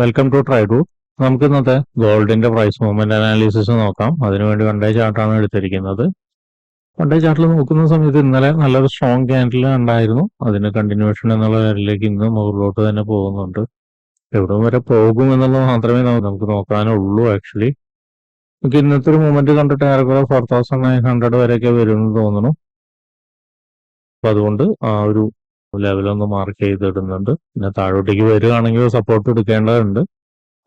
Welcome to try to നമുക്ക് ഇന്നത്തെ ഗോൾഡിന്റെ പ്രൈസ് മൂവ്മെന്റ് അനാലിസിസ് നോക്കാം. അതിനുവേണ്ടി ഡേ ചാർട്ടാണ് എടുത്തിരിക്കുന്നത്. വണ്ടേ ചാർട്ടിൽ നോക്കുന്ന സമയത്ത് ഇന്നലെ നല്ലൊരു സ്ട്രോങ് ക്യാൻഡിൽ ഉണ്ടായിരുന്നു അതിന് കണ്ടിന്യൂഷൻ എന്നുള്ള കാര്യത്തിലേക്ക് ഇന്ന് മുകളിലോട്ട് തന്നെ പോകുന്നുണ്ട്. എവിടം വരെ പോകും എന്നുള്ളത് മാത്രമേ നമുക്ക് നോക്കാനുള്ളൂ ആക്ച്വലി നമുക്ക് ഇന്നത്തെ ഒരു മൂവ്മെന്റ് കണ്ടിട്ട് ഏറെക്കുറെ ഫോർ തൗസൻഡ് നയൻ ഹൺഡ്രഡ് വരെയൊക്കെ വരുമെന്ന് തോന്നുന്നു. അപ്പൊ അതുകൊണ്ട് ആ ഒരു ലെവലൊന്ന് മാർക്ക് ചെയ്തിടുന്നുണ്ട്. പിന്നെ താഴോട്ടേക്ക് വരികയാണെങ്കിൽ സപ്പോർട്ട് എടുക്കേണ്ടതുണ്ട്.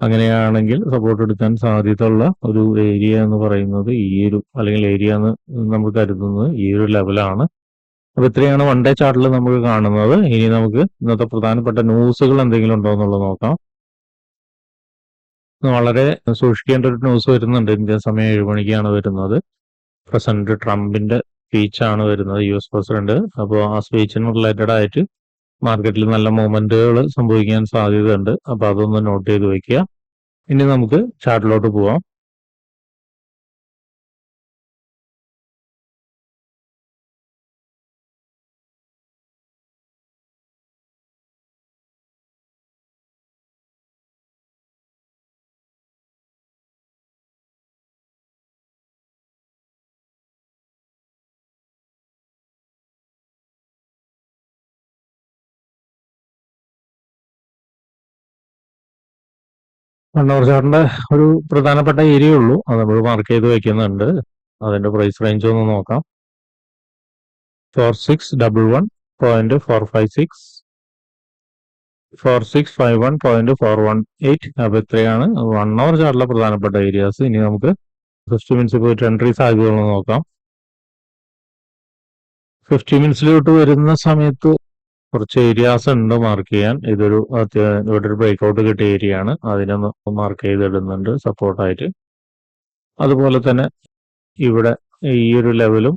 അങ്ങനെയാണെങ്കിൽ സപ്പോർട്ട് എടുക്കാൻ സാധ്യതയുള്ള ഒരു ഏരിയ എന്ന് പറയുന്നത് ഈ ഒരു അല്ലെങ്കിൽ ഏരിയ എന്ന് നമ്മൾ കരുതുന്നത് ഈ ഒരു ലെവലാണ് അപ്പൊ ഇത്രയാണ് വൺ ഡേ ചാർട്ടിൽ നമ്മൾ കാണുന്നത്. ഇനി നമുക്ക് ഇന്നത്തെ പ്രധാനപ്പെട്ട ന്യൂസുകൾ എന്തെങ്കിലും ഉണ്ടോ എന്നുള്ളത് നോക്കാം. വളരെ സൂക്ഷിക്കേണ്ട ഒരു ന്യൂസ് വരുന്നുണ്ട്. ഇന്ത്യൻ സമയം ഏഴ് മണിക്കാണ് വരുന്നത്. പ്രസിഡന്റ് ട്രംപിന്റെ സ്പീച്ചാണ് വരുന്നത് യു എസ് പ്രസിഡന്റ്. അപ്പോൾ ആ സ്പീച്ചിന് റിലേറ്റഡ് ആയിട്ട് മാർക്കറ്റിൽ നല്ല മൂവ്മെന്റുകൾ സംഭവിക്കാൻ സാധ്യതയുണ്ട്. അപ്പൊ അതൊന്ന് നോട്ട് ചെയ്ത് വെക്കുക. ഇനി നമുക്ക് ചാർട്ടിലോട്ട് പോവാം. കണ്ണൂർ ചാറിന്റെ ഒരു പ്രധാനപ്പെട്ട ഏരിയ ഉള്ളൂ അത് നമ്മൾ മാർക്ക് ചെയ്ത് വെക്കുന്നുണ്ട്. അതിന്റെ പ്രൈസ് റേഞ്ച് ഒന്ന് നോക്കാം. Four six double one point four five six four six five one point four one eight അപ്പൊ ഇത്രയാണ് വൺ അവർ ചാർട്ടിലെ പ്രധാനപ്പെട്ട ഏരിയാസ് ഇനി നമുക്ക് ഫിഫ്റ്റി മിനിറ്റ്സ് പോയിട്ട് എൻട്രി സാധ്യതകളൊന്ന് നോക്കാം. ഫിഫ്റ്റി മിനിറ്റ്സിലോട്ട് വരുന്ന സമയത്ത് കുറച്ച് ഏരിയാസ് ഉണ്ട് മാർക്ക് ചെയ്യാൻ. ഇതൊരു ഇവിടെ ഒരു ബ്രേക്ക്ഔട്ട് കിട്ടിയ ഏരിയ ആണ്. അതിനൊന്ന് മാർക്ക് ചെയ്തിടുന്നുണ്ട് സപ്പോർട്ടായിട്ട് അതുപോലെ തന്നെ ഇവിടെ ഈ ഒരു ലെവലും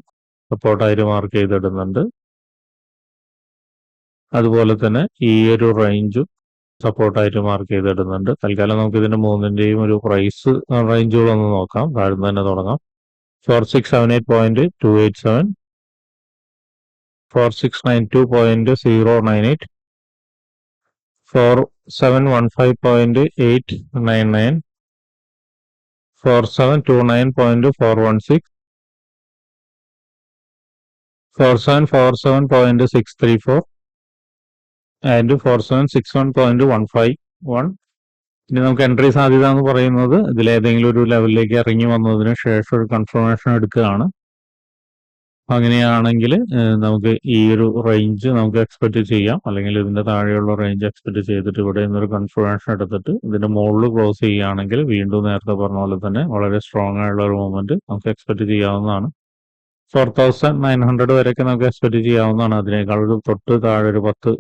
സപ്പോർട്ടായിട്ട് മാർക്ക് ചെയ്തിടുന്നുണ്ട്. അതുപോലെ തന്നെ ഈ ഒരു റേഞ്ചും സപ്പോർട്ടായിട്ട് മാർക്ക് ചെയ്തിടുന്നുണ്ട്. തൽക്കാലം നമുക്ക് ഇതിന്റെ മൂന്നിന്റെയും ഒരു പ്രൈസ് റേഞ്ചുകളൊന്ന് നോക്കാം. താഴ്ന്നു തന്നെ തുടങ്ങാം. Four six seven eight point two eight seven four six nine two point zero nine eight four seven one five point eight nine nine four seven two nine point four one six four seven four seven point six three four and four seven six one point one five one ഇനി നമുക്ക് entry സാധ്യത എന്ന് പറയുന്നത് ഇതിലേതെങ്കിലും ഒരു ലെവലിലേക്ക് ഇറങ്ങി വന്നതിന് ശേഷം ഒരു കൺഫർമേഷൻ എടുക്കുകയാണ്. അങ്ങനെയാണെങ്കിൽ നമുക്ക് ഈ ഒരു റേഞ്ച് നമുക്ക് എക്സ്പെക്ട് ചെയ്യാം. അല്ലെങ്കിൽ ഇതിന്റെ താഴെയുള്ള റേഞ്ച് എക്സ്പെക്ട് ചെയ്തിട്ട് ഇവിടെ നിന്നൊരു കൺഫർമേഷൻ എടുത്തിട്ട് ഇതിന്റെ മുകളിൽ ക്ലോസ് ചെയ്യുകയാണെങ്കിൽ വീണ്ടും നേരത്തെ പറഞ്ഞ പോലെ തന്നെ വളരെ സ്ട്രോങ് ആയുള്ള ഒരു മൂവ്മെന്റ് നമുക്ക് എക്സ്പെക്ട് ചെയ്യാവുന്നതാണ്. ഫോർ തൗസൻഡ് നയൻ ഹൺഡ്രഡ് വരെയൊക്കെ നമുക്ക് എക്സ്പെക്ട് ചെയ്യാവുന്നതാണ്. അതിനേക്കാൾ ഒരു തൊട്ട് താഴെ ഒരു പത്ത്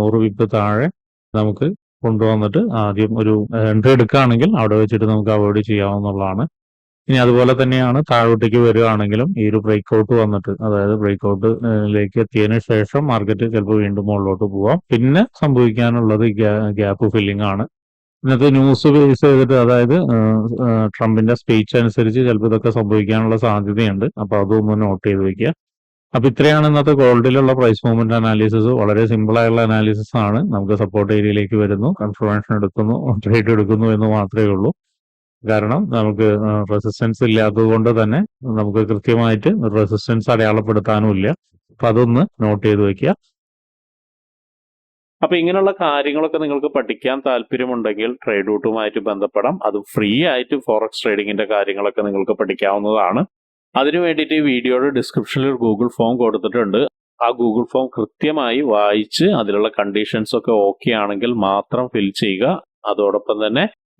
നൂറ് വിപ്പ് താഴെ നമുക്ക് കൊണ്ടുവന്നിട്ട് ആദ്യം ഒരു എൻട്രി എടുക്കുകയാണെങ്കിൽ അവിടെ വെച്ചിട്ട് നമുക്ക് അവോയ്ഡ് ചെയ്യാവുന്നതാണ്. ഇനി അതുപോലെ തന്നെയാണ് താഴോട്ടേക്ക് വരികയാണെങ്കിലും ഈ ഒരു ബ്രേക്ക് ഔട്ട് വന്നിട്ട് അതായത് ബ്രേക്ക് ഔട്ടിലേക്ക് എത്തിയതിനു ശേഷം മാർക്കറ്റ് ചിലപ്പോൾ വീണ്ടും മുകളിലോട്ട് പോവാം. പിന്നെ സംഭവിക്കാനുള്ളത് ഗ്യാപ്പ് ഫില്ലിംഗ് ആണ്. ഇന്നത്തെ ന്യൂസ് ബേസ് ചെയ്തിട്ട് അതായത് ട്രംപിന്റെ സ്പീച്ച് അനുസരിച്ച് ചിലപ്പോൾ ഇതൊക്കെ സംഭവിക്കാനുള്ള സാധ്യതയുണ്ട്. അപ്പൊ അതൊന്ന് നോട്ട് ചെയ്ത് വെക്കുക. അപ്പൊ ഇത്രയാണ് ഇന്നത്തെ ഗോൾഡിലുള്ള പ്രൈസ് മൂവ്മെന്റ് അനാലിസിസ് വളരെ സിമ്പിൾ ആയുള്ള അനാലിസിസ് ആണ്. നമുക്ക് സപ്പോർട്ട് ഏരിയയിലേക്ക് വരുന്നു. കൺഫർമേഷൻ എടുക്കുന്നു ട്രേഡ് എടുക്കുന്നു എന്ന് മാത്രമേ ഉള്ളൂ. കാരണം നമുക്ക് റെസിസ്റ്റൻസ് ഇല്ലാത്തത് കൊണ്ട് തന്നെ നമുക്ക് കൃത്യമായിട്ട് റെസിസ്റ്റൻസ് അടയാളപ്പെടുത്താനും ഇല്ല അപ്പൊ അതൊന്ന് നോട്ട് ചെയ്ത് വെക്കുക. അപ്പൊ ഇങ്ങനെയുള്ള കാര്യങ്ങളൊക്കെ നിങ്ങൾക്ക് പഠിക്കാൻ താല്പര്യമുണ്ടെങ്കിൽ ട്രേഡ് റൂട്ടുമായിട്ട് ബന്ധപ്പെടാം. അത് ഫ്രീ ആയിട്ട് ഫോറക്സ് ട്രേഡിങ്ങിന്റെ കാര്യങ്ങളൊക്കെ നിങ്ങൾക്ക് പഠിക്കാവുന്നതാണ്. അതിനു വേണ്ടിയിട്ട് ഈ വീഡിയോയുടെ ഡിസ്ക്രിപ്ഷനിൽ ഒരു ഗൂഗിൾ ഫോം കൊടുത്തിട്ടുണ്ട്. ആ ഗൂഗിൾ ഫോം കൃത്യമായി വായിച്ച് അതിലുള്ള കണ്ടീഷൻസ് ഒക്കെ ഓക്കെ ആണെങ്കിൽ മാത്രം ഫിൽ ചെയ്യുക. അതോടൊപ്പം തന്നെ